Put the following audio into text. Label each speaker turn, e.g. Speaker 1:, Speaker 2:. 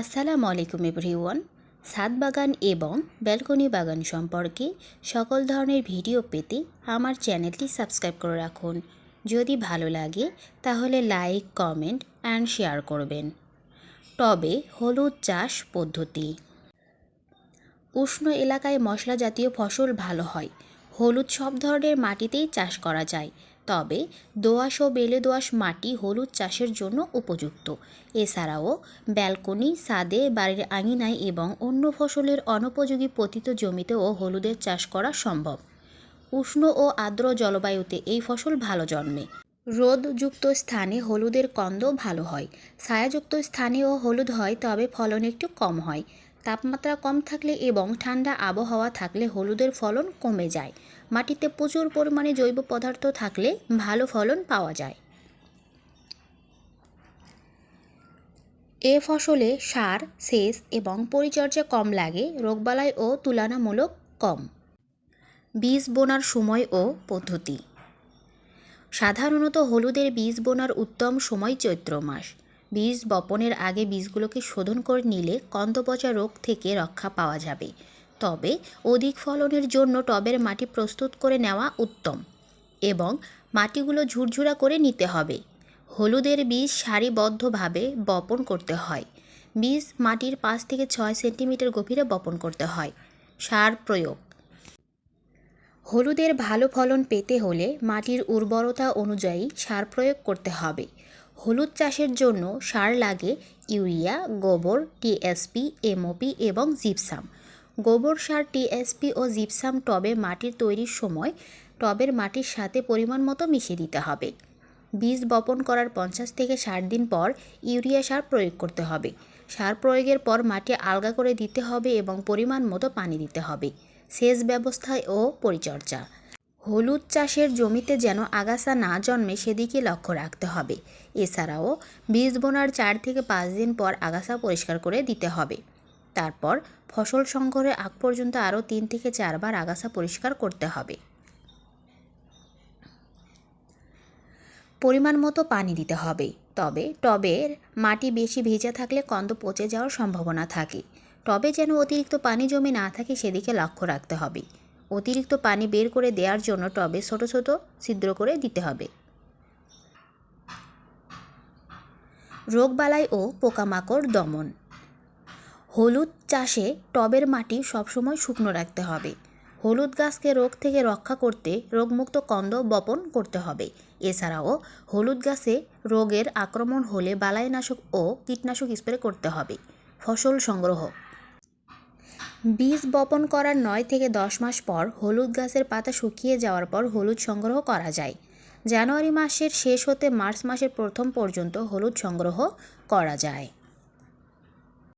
Speaker 1: আসসালামু আলাইকুম এভরিওয়ান। ছাদ বাগান এবং ব্যালকনি বাগান সম্পর্কে সকল ধরনের ভিডিও পেতে আমার চ্যানেলটি সাবস্ক্রাইব করে রাখুন। যদি ভালো লাগে, তাহলে লাইক, কমেন্ট অ্যান্ড শেয়ার করবেন। টবে হলুদ চাষ পদ্ধতি। উষ্ণ এলাকায় মশলা জাতীয় ফসল ভালো হয়। হলুদ সব ধরনের মাটিতেই চাষ করা যায়। তবে দোআঁশ ও বেলে দোআঁশ মাটি হলুদ চাষের জন্য উপযুক্ত। এছাড়াও ব্যালকনি ছাদে বাড়ির আঙিনায় এবং অন্য ফসলের অনুপযোগী পতিত জমিতেও হলুদের চাষ করা সম্ভব। উষ্ণ ও আর্দ্র জলবায়ুতে এই ফসল ভালো জন্মে। রোদযুক্ত স্থানে হলুদের কন্দ ভালো হয়। ছায়াযুক্ত স্থানেও হলুদ হয়, তবে ফলন একটু কম হয়। তাপমাত্রা কম থাকলে এবং ঠান্ডা আবহাওয়া থাকলে হলুদের ফলন কমে যায়। মাটিতে প্রচুর পরিমাণে জৈব পদার্থ থাকলে ভালো ফলন পাওয়া যায়। এ ফসলে সার, সেচ এবং পরিচর্যা কম লাগে, রোগবালাই ও তুলনামূলক কম। বীজ বোনার সময় ও পদ্ধতি। সাধারণত হলুদের বীজ বোনার উত্তম সময় চৈত্র মাস। বীজ বপনের আগে বীজগুলোকে শোধন করে নিলে কন্দপচা রোগ থেকে রক্ষা পাওয়া যাবে। তবে অধিক ফলনের জন্য টবের মাটি প্রস্তুত করে নেওয়া উত্তম এবং মাটিগুলো ঝুরঝুরা করে নিতে হবে। হলুদের বীজ সারিবদ্ধভাবে বপন করতে হয়। বীজ মাটির পাঁচ থেকে ছয় সেন্টিমিটার গভীরে বপন করতে হয়। সার প্রয়োগ। হলুদের ভালো ফলন পেতে হলে মাটির উর্বরতা অনুযায়ী সার প্রয়োগ করতে হবে। হলুদ চাষের জন্য সার লাগে ইউরিয়া, গোবর, টিএসপি, এমওপি এবং জিপসাম। গোবর সার, টিএসপি ও জিপসাম টবে মাটির তৈরির সময় টবের মাটির সাথে পরিমাণ মতো মিশিয়ে দিতে হবে। বীজ বপন করার পঞ্চাশ থেকে ষাট দিন পর ইউরিয়া সার প্রয়োগ করতে হবে। সার প্রয়োগের পর মাটি আলগা করে দিতে হবে এবং পরিমাণ মতো পানি দিতে হবে। সেচ ব্যবস্থা ও পরিচর্যা। হলুদ চাষের জমিতে যেন আগাছা না জন্মে সেদিকে লক্ষ্য রাখতে হবে। এছাড়াও বীজ বোনার চার থেকে পাঁচ দিন পর আগাছা পরিষ্কার করে দিতে হবে। তারপর ফসল সংগ্রহের আগ পর্যন্ত আরও তিন থেকে চারবার আগাছা পরিষ্কার করতে হবে। পরিমাণ মতো পানি দিতে হবে। তবে টবের মাটি বেশি ভেজা থাকলে কন্দ পচে যাওয়ার সম্ভাবনা থাকে। টবে যেন অতিরিক্ত পানি জমে না থাকে সেদিকে লক্ষ্য রাখতে হবে। অতিরিক্ত পানি বের করে দেওয়ার জন্য টবে ছোট ছোট ছিদ্র করে দিতে হবে। রোগবালাই ও পোকামাকড় দমন। হলুদ চাষে টবের মাটি সবসময় শুকনো রাখতে হবে। হলুদ গাছকে রোগ থেকে রক্ষা করতে রোগমুক্ত কন্দ বপন করতে হবে। এছাড়াও হলুদ গাছে রোগের আক্রমণ হলে বালাইনাশক ও কীটনাশক স্প্রে করতে হবে। ফসল সংগ্রহ বীজ বপন করার নয় থেকে দশ মাস পর হলুদ গাছের পাতা শুকিয়ে যাওয়ার পর হলুদ সংগ্রহ করা যায়। জানুয়ারি মাসের শেষ হতে মার্চ মাসের প্রথম পর্যন্ত হলুদ সংগ্রহ করা যায়।